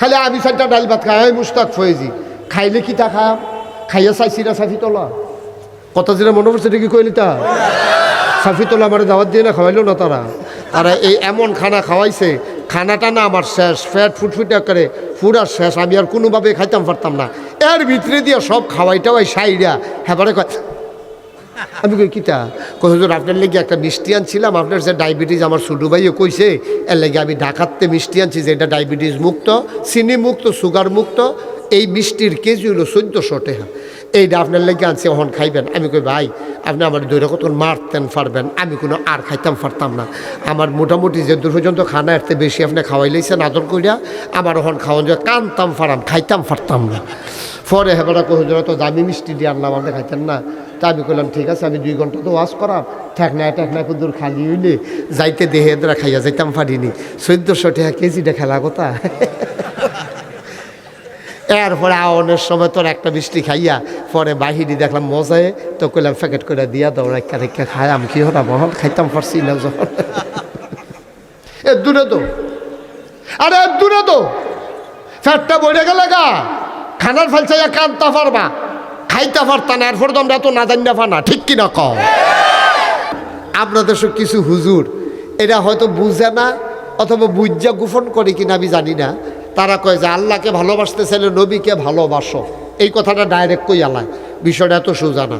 খালি আমি চারটা ডাল ভাত খাই আমি মুস্তাক ফয়েজি। খাইলে কি তা খাইয়া চাইছি না সাফি তোলা কত দিনে মনে পড়ছে কি কইলি তা? সাফি তোলা আমার দাওয়াত দিয়ে না খাওয়াইলো না তারা? তারা এই এমন খানা খাওয়াইছে, খানাটা না আমার শেষ, ফ্যাট ফুটফুটে করে পুরা শেষ, আমি আর কোনোভাবে খাইতাম পারতাম না। এর ভিতরে দিয়ে সব খাওয়াই টাওয়াই সাইডা হ্যাঁ কয় আমি কই, কিতা? হুজুর, আপনার লেগে একটা মিষ্টি আনছিলাম। আপনার যে ডায়াবেটিস, আমার ছোটো ভাইও কইছে, এর লেগে আমি ঢাকাতে মিষ্টি আনছি, যে এটা ডায়াবেটিস মুক্ত, চিনি মুক্ত, সুগার মুক্ত, এই মিষ্টির কেজি হলো চোদ্দোশো টাকা। এইটা আপনার লেগে আনছে ওহন খাইবেন। আমি কই, ভাই, আপনি আমার দৈরা কত মারতেন পারবেন, আমি কোনো আর খাইতাম পারতাম না। আমার মোটামুটি যে দূর পর্যন্ত খানা এরতে বেশি আপনি খাওয়াই লাইছেন আদর করিয়া আমার ওহন খাওয়ান যে কানতাম ফারাম খাইতাম পারতাম না। পরে হেবারা কহ তো দামি মিষ্টি দিয়ে আনলাম, আপনি খাইতেন না? তা আমি কইলাম, ঠিক আছে, আমি দুই ঘণ্টা তো ওয়াশ করাম। ঠেকনায় ঠেকনায় কুদুর খালি হইলে যাইতে দেহে এদরা খাইয়া যাইতাম পারিনি চোদ্দশো টাকা কেজিটা খেলা কথা। এরপরে আওয়ানোর সময় তোর একটা মিষ্টি খাইয়া পরে বাহিরি দেখলাম মজায়, তো কইলাম, প্যাকেট করে দিয়া দাও, রেখা রেখা খাই আমি কি হলাম বহল খাইতাম পারছি না যখন। এ, দূরে তো। আরে, দূরে তো। ফ্যাটটা বইরে গেলে গা। খানার ফেলছাইয়া কানতা পারবা। খাইতে পারতা না এরপর তো আমরা এত না জানি না ঠিক কিনা কও? আপনাদের সব কিছু হুজুর, এরা হয়তো বুঝে না, অথবা বুঝা গোপন করে কিনা আমি জানি না। তারা কয় যে আল্লাহকে ভালোবাসতে চাইলে নবীকে ভালোবাসো। এই কথাটা ডাইরেক্ট কই আলায়? বিষয়টা এত সোজা না।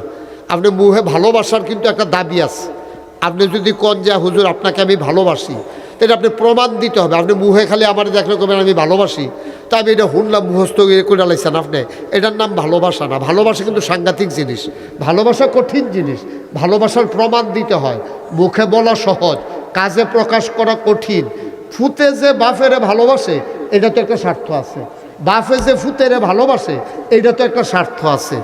আপনি মুহে ভালোবাসার কিন্তু একটা দাবি আছে। আপনি যদি কন যে, হুজুর, আপনাকে আমি ভালোবাসি। তাহলে আপনি প্রমাণ দিতে হবে। আপনি মুহে খালি আমার দেখলে কবেন আমি ভালোবাসি। তা আমি এটা শুনলাম মুহস্ত করে লাইছেন আপনি। এটার নাম ভালোবাসা না। ভালোবাসা কিন্তু সাংঘাতিক জিনিস। ভালোবাসা কঠিন জিনিস। ভালোবাসার প্রমাণ দিতে হয়। মুখে বলা সহজ। কাজে প্রকাশ করা কঠিন। ফুতে যে বাফেরে ভালোবাসে, এটা তো একটা স্বার্থ আছে। বাফে যে ফুতেরে ভালোবাসে, এটা তো একটা স্বার্থ আছে।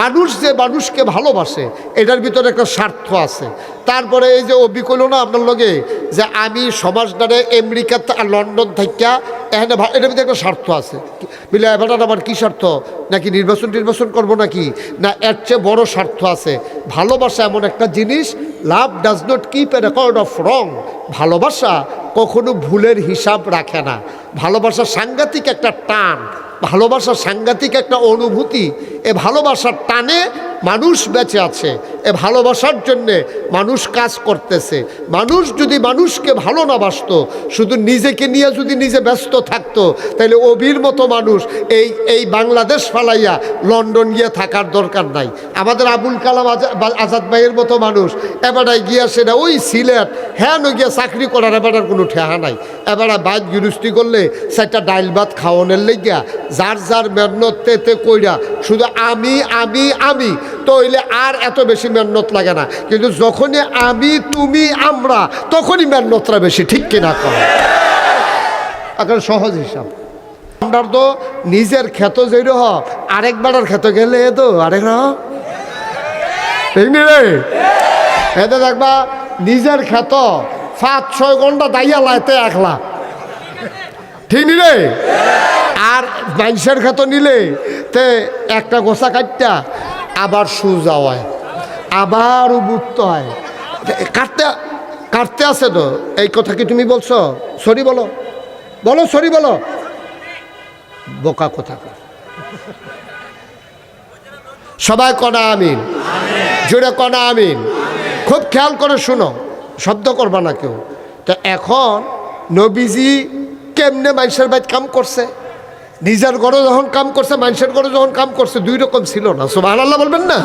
মানুষ যে মানুষকে ভালোবাসে, এটার ভিতরে একটা স্বার্থ আছে। তারপরে এই যে অবিকল না আপনার লগে, যে আমি সমাজদারে আমেরিকা আর লন্ডন থাকা এখানে এটার ভিতরে একটা স্বার্থ আছে। মিলে এবার আমার কী স্বার্থ? নাকি নির্বাচন নির্বাচন করব নাকি? না, এর চেয়ে বড় স্বার্থ আছে। ভালোবাসা এমন একটা জিনিস, love does not keep a record of wrong. ভালোবাসা কখনো ভুলের হিসাব রাখে না। ভালোবাসা সাংঘাতিক একটা টান। ভালোবাসা সাংঘাতিক একটা অনুভূতি এ ভালোবাসার টানে মানুষ বেঁচে আছে, এ ভালোবাসার জন্যে মানুষ কাজ করতেছে। মানুষ যদি মানুষকে ভালো না বাসতো, শুধু নিজেকে নিয়ে যদি নিজে ব্যস্ত থাকতো তাহলে অবির মতো মানুষ এই এই বাংলাদেশ ফালাইয়া লন্ডন গিয়ে থাকার দরকার নাই। আমাদের আবুল কালাম আজা- আজাদ ভাইয়ের মতো মানুষ এবারে গিয়া সেটা ওই সিলেট হ্যাঁ গিয়া চাকরি করার এবারের কোনো ঠেহা নাই। এবারে বাইক গৃহস্থী করলে সেটা ডাইল ভাত খাওয়ানোর লেগিয়া যার যার মেহনত তেতে কইরা শুধু আমি আমি আমি তো হইলে আর এত বেশি মেহনত লাগে না। কিন্তু যখনই আমি, তুমি, আমরা, তখনই মেহনতটা বেশি, ঠিক কিনা কর এখন সহজ হিসাব। আমরা তো নিজের ক্ষেত যেই রহ আরেকবারের ক্ষেত গেলে তো আরেক নি রে? এতে দেখবা, নিজের ক্ষেত সাত ছয় ঘণ্টা দাইয়া লাইতে একলা। ঠিক নি রে? আর মানুষের ক্ষেত নিলে তে একটা গোসা কাটটা আবার সুজা হয় আবার উবুত্ত হয়। কাটতে কাটতে আছে তো, এই কথা কি তুমি বলছো? সরি বলো। বলো, সরি বলো। বোকা কথা সবাই কনা আমিন। জোরে কনা আমিন। খুব খেয়াল করে শুনো, শব্দ করবা না কেউ। তো এখন নবীজি কেমনে মানুষের বাইত কাম করছে? নিজের ঘরে যখন কাম করছে মানুষের ঘরে যখন কাম করছে দুই রকম ছিল না। সোমান আল্লাহ বলবেন না?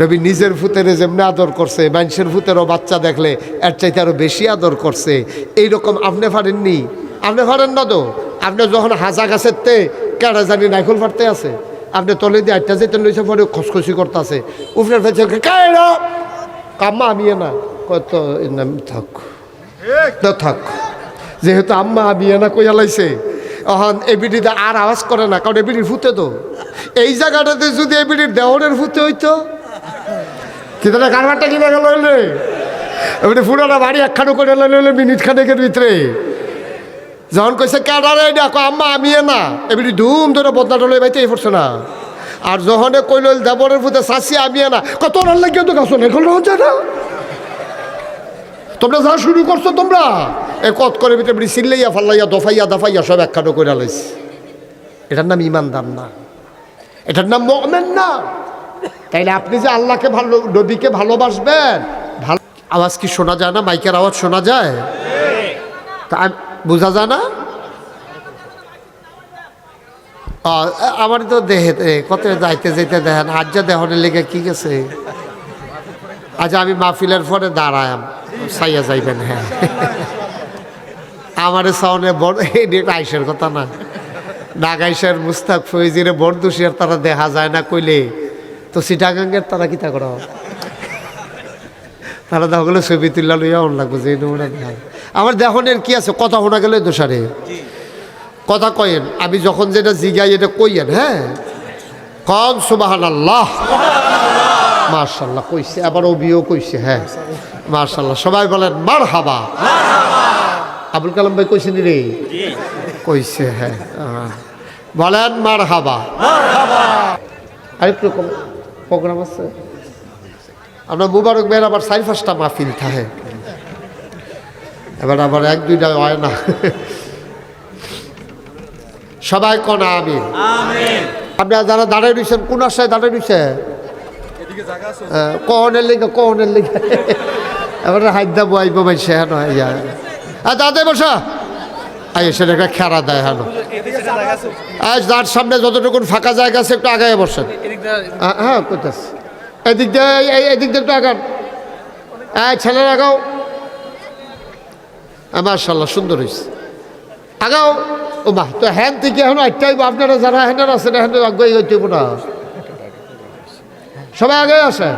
নবী নিজের ফুতের যেমনি আদর করছে মানুষের ফুতেরও বাচ্চা দেখলে এর চাইতে আরও বেশি আদর করছে। এইরকম আপনি পারেননি আপনি পারেন না তো? আপনি যখন হাজা গাছের তে কেডা জানি নাইকল ফাটতে আছে আপনি তলে দিয়ে আটটা যেতে লইছে পরে খসখসি করতেছে। উফরে ফেলছে কায়রা কাম্মা আমি না। কত থাক। থাক। যেহেতু আম্মা আমি না কইয়া লাইছে। এখন এবিডিতে আর আওয়াজ করে না, কারণ এবিডির ফুতে তো। এই জায়গাটাতে যদি এবিডির দেওয়ারের ফুতে হইতো কিন্তু কারবারটা কিনে গেল হইলে? এবারে পুরোটা বাড়ি একখানো করে লইলে মিনিট খানেকের ভিতরে। যখন কইছে, ক্যাডারে দেখো আম্মা, আমি না। এবারে ধুম ধরে বদনা টলে বাইতে এই পড়ছে না। আর যখনে কইল, দেবরের ফুতে শাসি আমি না। কত রান লাগিয়ে তো গাছ এখন রহন যায় না? তোমরা যা শুরু করছ তোমরা। এ কত করে ভিতরে বিড়ি চিল্লাইয়া ফাল্লাইয়া, দফাইয়া দফাইয়া সব একখানো করে লাইছে এটার নাম ইমানদার না। এটার নাম মমেন না। তাইলে আপনি যে আল্লাহকে ভালো, নবীকে ভালোবাসবেন, ভালো আওয়াজ কি শোনা যায় না? মাইকের আওয়াজ শোনা যায়? তা বোঝা যায় না? আমার তো দেহে কত যাইতে যেতে দেখেন আজ যা দেহনের লেগে কি গেছে? আজ আমি মাহফিলের পরে দাঁড়ায়াম। সাইয়া যাইবেন হ্যাঁ। আমার সাউনে বড় আইসের কথা না। নাগাইশের মুস্তাক ফৈজিরে বড় দুষিয়ার তারা দেখা যায় না কইলে। তো সিটাগাঙ্গের তারা কিতা করা তারা দেখা গেলে ছবি তুললা লইয়া অন লাগবো, যে দেখা আমার দেখনের কি আছে? কথা শোনা গেলে দোষারে। কথা কয়েন, আমি যখন যেটা জিগাই, এটা কইয়েন হ্যাঁ? কন সুবাহান আল্লাহ মার্শাল্লাহ কইছে, আবার অবিও কইছে হ্যাঁ। মার্শাল্লাহ সবাই বলেন মার হাবা আবুল কালাম ভাই কইছেন রে? কইছে হ্যাঁ। বলেন মার হাবা আরেকটু প্রোগ্রাম আছে। আমরা মুবারক ভাইয়ের আবার চারি পাঁচটা মাহফিল থাকে। এবার আবার এক দুইটা হয় না। সবাই কনা আমি আপনারা যারা দাঁড়ায় রয়েছেন কোন আশায় দাঁড়ায় রয়েছে? কহনের লিগে কহনের লিগে। এবার হাইদা বয়াইব মাইছে হ্যাঁ ইয়া। আর দাদা বসা। আই এসে একটা খেরা দেয় হ্যাঁ আজ যার সামনে যতটুকু ফাঁকা জায়গা আছে একটু আগায় বসেন। হ্যাঁ কোথাস এদিক দিয়ে এদিক দিয়ে একটু আগান। হ্যাঁ ছেলের আগাও। মার্শাল্লাহ সুন্দর হয়েছে আগাও। ও মা, তো হ্যান থেকে এখন একটাই আপনারা যারা হ্যান্ডার আছেন হ্যান্ড আগে হইতে না। সবাই আগে আসে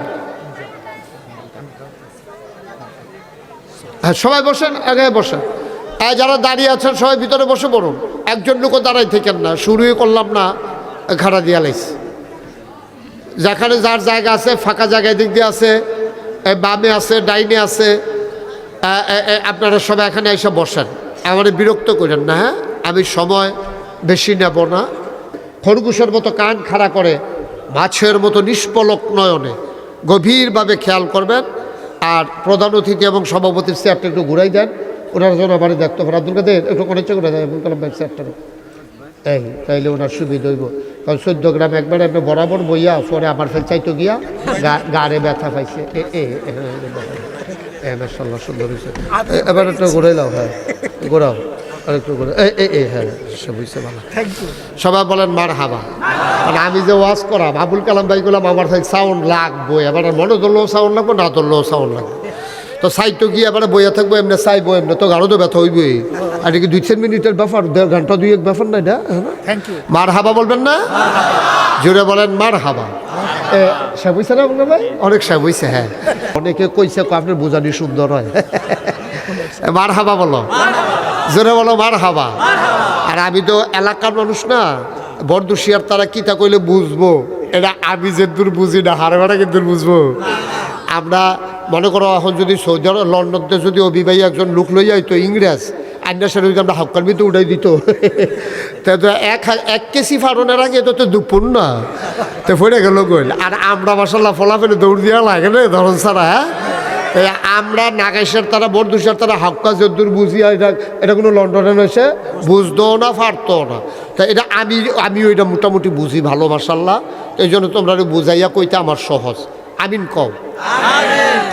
হ্যাঁ সবাই বসেন, আগে বসেন। আর যারা দাঁড়িয়ে আছেন, সবাই ভিতরে বসে পড়ুন। একজন লোকও দাঁড়াই থেকেন না, শুরুই করলাম না ঘাড়া দিয়া লাইছে যেখানে যার জায়গা আছে, ফাঁকা জায়গায় দিক দিয়ে আছে বামে আছে, ডাইনে আছে আপনারা সবাই এখানে এসে বসেন। আমার বিরক্ত করেন না হ্যাঁ? আমি সময় বেশি নেব না। খরগোশের মতো কান খাড়া করে, মাছের মতো নিষ্পলক নয়নে গভীরভাবে খেয়াল করবেন। আর প্রধান অতিথি এবং সভাপতির চেয়ারটা একটু ঘুরাই দেন ওনার জন্য আমার দেখতে পারেন আব্দুল কাদের একটু অনেক ঘুরে দেয় আব্দুল কালাম ভাই চেয়ারটা এই তাইলে ওনার সুবিধা হইব কারণ চোদ্দ গ্রাম একবার এমনি বরাবর বইয়া পরে আমার ফেল চাইতো গিয়া গাড়ে ব্যথা পাইছে এ এ মাশাল্লাহ সুন্দর হয়েছে এবার একটু ঘুরে দাও হ্যাঁ ঘোরাও হ্যাঁ সবাই বলেন মার হাবা মানে আমি যে ওয়াজ করাম আবুল কালাম ভাই গুলাম আমার থেকে সাউন্ড লাগবো এবার মনে ধরলেও সাউন্ড লাগবো না ধরলেও সাউন্ড লাগবে। তো সাইটো গিয়ে এবারে বইয়া থাকব এমনি চাইব এমনি তো গাড়ো তো ব্যথা হইবই। আর কি দুই তিন মিনিটের ব্যাপার দেড় ঘণ্টা দুই এক ব্যাপার না? এটা মার হাবা বলবেন না? জোরে বলেন মার হাবা সে বুঝছে না আপনার ভাই? অনেক সে বুঝছে হ্যাঁ। অনেকে কইছে আপনার বোঝানি সুন্দর হয়। মার হাবা বলো। জোরে বলো মার হাবা আর আমি তো এলাকার মানুষ না বরদুশিয়ার তারা কিতা কইলে বুঝব? এটা আমি যে দূর বুঝি না, হারে হারে কিন্তু বুঝব। আমরা মনে করো, এখন যদি সৌদি আরব, লন্ডনতে যদি অভিবাহী একজন লোক লইয়া হইতো ইংরেজ আইনা সেটা যদি আমরা হাক্কার ভিতরে উঠাই দিত। তা এক এক কেসি ফাড়নের আগে তো তো দুপুর না। তো ফিরে গেল গইল আর আমরা মশাল্লা ফলাফেলে দৌড় দিয়া লাগে না, ধরন ছাড়া হ্যাঁ? আমরা নাগেশ্বর তারা বর্দুষের তারা হাক্কা যদ্দুর বুঝিয়া এটা এটা কোনো লন্ডনে নয়েছে বুঝতেও না পারতো না। তা এটা আমি আমি ওইটা মোটামুটি বুঝি ভালো মাসাল্লাহ এই জন্য তোমরা বুঝাইয়া কইতে আমার সহজ। আমিন কও।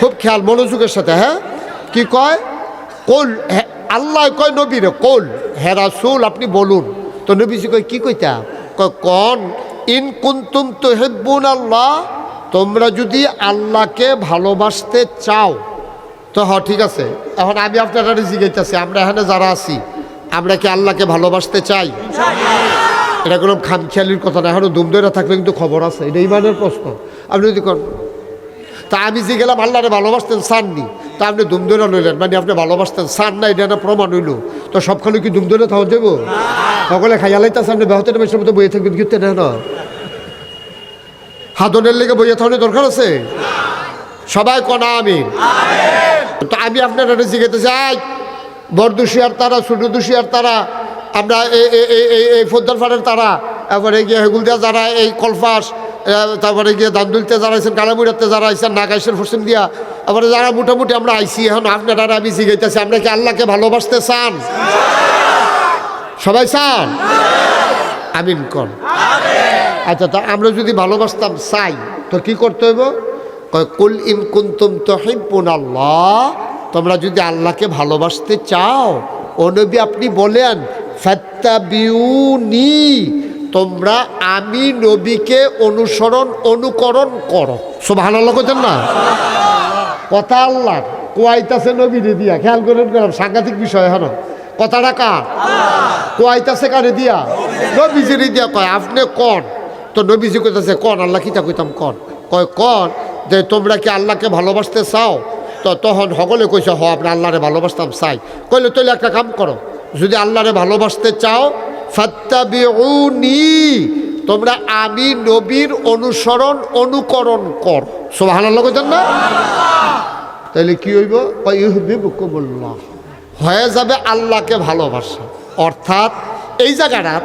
খুব খেয়াল মনোযোগের সাথে হ্যাঁ? কি কয়? কোল আল্লাহ কয় নবীরে কোল হে রাসূল আপনি বলুন। তো নবীজি কয় কি কইতা? কয় কন ইন কুন্তুম তো হেব্বুন আল্লাহ তোমরা যদি আল্লাহকে ভালোবাসতে চাও তো হ ঠিক আছে। এখন আমি আপনারা জিজ্ঞাসা আমরা এখানে যারা আছি আমরা কি আল্লাহকে ভালোবাসতে চাই? এটা কোনো খামখেয়ালির কথা না এখনও দুম ধরে থাকলে কিন্তু খবর আছে এটা ইমানের প্রশ্ন। আপনি যদি কর তা আমি যে গেলাম আল্লাহরে ভালোবাসতেন চাননি তা আপনি দুম ধরে লইলেন মানে আপনি ভালোবাসতেন চান না এটা না প্রমাণ হইল। তো সবখানে কি দুম ধরে থাকা যাব সকলে খাইয়ালাইতে আপনি বেহতের মেশের মতো বইয়ে থাকবেন কিন্তু না। হাদনের লেগে বইয়ে থাকার দরকার আছে? সবাই কনা আমি। তো আমি আপনার একটা জিজ্ঞেতে যাই বড় তারা ছোট দুষিয়ার তারা, আমরা এই ফোদ্দার ফাড়ের তারা, তারপরে গিয়ে হেগুলদিয়া যারা এই কলফাস তারপরে গিয়ে দান্দুলতে যারা আইছেন কালামুড়াতে যারা আইছেন নাগাইশের হোসেন দিয়া আবার যারা মোটামুটি আমরা আইসি এখন আপনারা আমি জিগাইতেছি আমরা কি আল্লাহকে ভালোবাসতে চান? সবাই চান? আমিন কর আচ্ছা তা আমরা যদি ভালোবাসতাম চাই তো কি করতে হইব? কুল ইন কুন্তুম তহিব্বুন আল্লাহ তোমরা যদি আল্লাহকে ভালোবাসতে চাও ও নবী আপনি বলেন ফাত্তাবিউনি তোমরা আমি নবীকে অনুসরণ অনুকরণ করো। সুবহানাল্লাহ কইতেন না? কথা আল্লাহ কোয়াইতাছে নবীরে দিয়া খেয়াল করেন সাংঘাতিক বিষয় হন কথাটা কার? কোয়াইতাছে কারে দিয়া? নবীজিরে দিয়া কয় আপনি কন? তো নবীজি কইতাছে, কন, আল্লাহ কিতা কইতাম, কন? কয়, কন, যে তোমরা কি আল্লাহকে ভালোবাসতে চাও? তো তখন সকলে কইছে, হ আপনি আল্লাহরে ভালোবাসতাম, চাই। কইলে, তাহলে একটা কাম করো, যদি আল্লাহরে ভালোবাসতে চাও, ফাত্তাবিউনি, তোমরা আমি নবীর অনুসরণ, অনুকরণ কর। সুবহানাল্লাহ কইতেন না? তাহলে কি হইব? ইহবিবুকুমুল্লাহ হয়ে যাবে আল্লাহকে ভালোবাসা। অর্থাৎ এই জায়গাটা